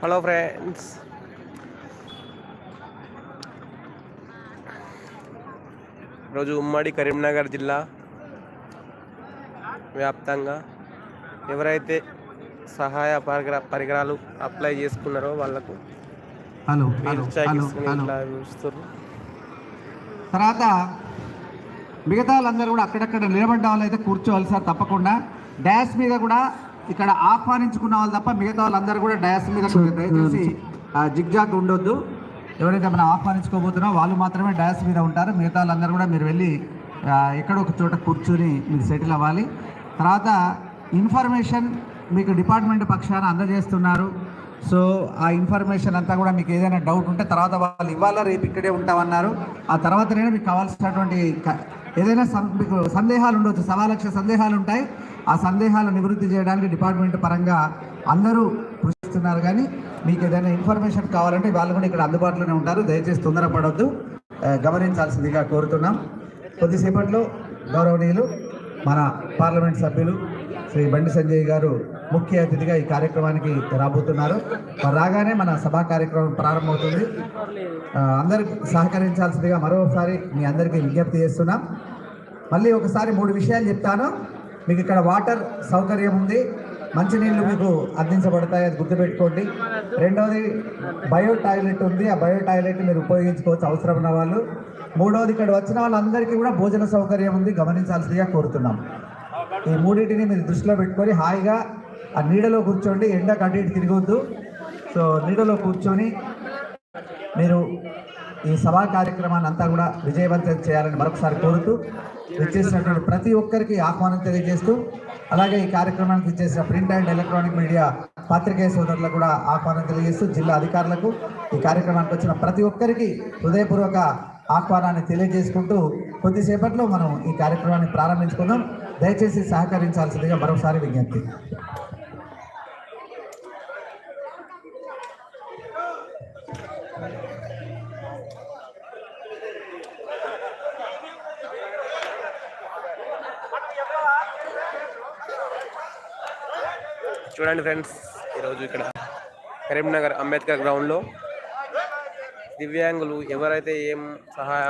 Hello friends రోజు ఉమ్మడి కరీంనగర్ జిల్లా వ్యాప్తంగా ఎవరైతే సహాయ పరికర పరికరాలు అప్లై చేసుకున్నారో వాళ్ళకు తర్వాత మిగతా వాళ్ళందరూ కూడా అక్కడక్కడ నిలబడ్డ వాళ్ళు అయితే కూర్చోవాలి సార్ తప్పకుండా. డాష్ మీద కూడా ఇక్కడ ఆహ్వానించుకున్న వాళ్ళు తప్ప మిగతా వాళ్ళందరూ కూడా డాష్ మీద దయచేసి జిగ్జాగ్ ఉండొద్దు. ఎవరైతే మనం ఆహ్వానించుకోబోతున్నారో వాళ్ళు మాత్రమే డాష్ మీద ఉంటారు. మిగతా వాళ్ళందరూ కూడా మీరు వెళ్ళి ఎక్కడో ఒక చోట కూర్చుని మీరు సెటిల్ అవ్వాలి. తర్వాత ఇన్ఫర్మేషన్ మీకు డిపార్ట్మెంట్ పక్షాన అందజేస్తున్నారు. సో ఆ ఇన్ఫర్మేషన్ అంతా కూడా మీకు ఏదైనా డౌట్ ఉంటే తర్వాత వాళ్ళు ఇవ్వాలా రేపు ఇక్కడే ఉంటామన్నారు. ఆ తర్వాతనే మీకు కావాల్సినటువంటి ఏదైనా మీకు సందేహాలు ఉండవచ్చు సవా లక్ష సందేహాలు ఉంటాయి. ఆ సందేహాలు నివృత్తి చేయడానికి డిపార్ట్మెంట్ పరంగా అందరూ కృషిస్తున్నారు. కానీ మీకు ఏదైనా ఇన్ఫర్మేషన్ కావాలంటే వాళ్ళు కూడా ఇక్కడ అందుబాటులోనే ఉంటారు. దయచేసి తొందరపడవద్దు గమనించాల్సిందిగా కోరుతున్నాం. కొద్దిసేపట్లో గౌరవనీయులు మన పార్లమెంట్ సభ్యులు శ్రీ బండి సంజయ్ గారు ముఖ్య అతిథిగా ఈ కార్యక్రమానికి రాబోతున్నారు. రాగానే మన సభా కార్యక్రమం ప్రారంభమవుతుంది. అందరికి సహకరించాల్సిందిగా మరోసారి మీ అందరికీ విజ్ఞప్తి చేస్తున్నాం. మళ్ళీ ఒకసారి మూడు విషయాలు చెప్తాను. మీకు ఇక్కడ వాటర్ సౌకర్యం ఉంది. మంచినీళ్ళు మీకు అందించబడతాయి అది గుర్తుపెట్టుకోండి. రెండవది బయో టాయిలెట్ ఉంది. ఆ బయో టాయిలెట్ మీరు ఉపయోగించుకోవచ్చు అవసరం ఉన్న వాళ్ళు. మూడవది ఇక్కడ వచ్చిన వాళ్ళందరికీ కూడా భోజన సౌకర్యం ఉంది. గమనించాల్సిందిగా కోరుతున్నాం. ఈ మూడింటిని మీరు దృష్టిలో పెట్టుకొని హాయిగా ఆ నీడలో కూర్చోండి ఎండ అటు తిరగొద్దు. సో నీడలో కూర్చొని మీరు ఈ సభా కార్యక్రమాన్ని అంతా కూడా విజయవంతం చేయాలని మరొకసారి కోరుతూ విచ్చేసినటువంటి ప్రతి ఒక్కరికి ఆహ్వానం తెలియజేస్తూ అలాగే ఈ కార్యక్రమానికి ఇచ్చేసిన ప్రింట్ అండ్ ఎలక్ట్రానిక్ మీడియా పాత్రికేయ సోదరులకు కూడా ఆహ్వానం తెలియజేస్తూ జిల్లా అధికారులకు ఈ కార్యక్రమానికి వచ్చిన ప్రతి ఒక్కరికి హృదయపూర్వక ఆహ్వానాన్ని తెలియజేసుకుంటూ కొద్దిసేపట్లో మనం ఈ కార్యక్రమాన్ని ప్రారంభించుకుందాం. దయచేసి సహకరించాల్సిందిగా మరొకసారి విజ్ఞప్తి. చూడండి ఫ్రెండ్స్ ఈరోజు ఇక్కడ కరీంనగర్ అంబేద్కర్ గ్రౌండ్లో దివ్యాంగులు ఎవరైతే ఏం సహాయ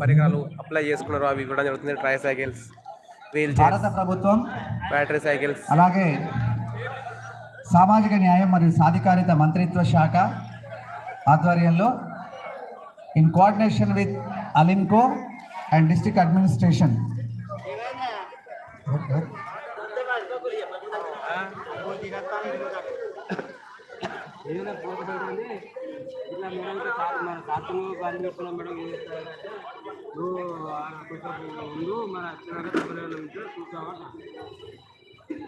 పరికరాలు అప్లై చేసుకున్నారో అవి ఇవ్వడం జరుగుతుంది. ట్రై సైకిల్స్ వీల్ భారత ప్రభుత్వం బ్యాటరీ సైకిల్స్ అలాగే సామాజిక న్యాయం మరియు సాధికారిత మంత్రిత్వ శాఖ ఆధ్వర్యంలో in coordination with Alimco and district administration ఇట్లా మన సార్తో గాలి మేడం ఏం నువ్వు కొంచెం మన చూసావా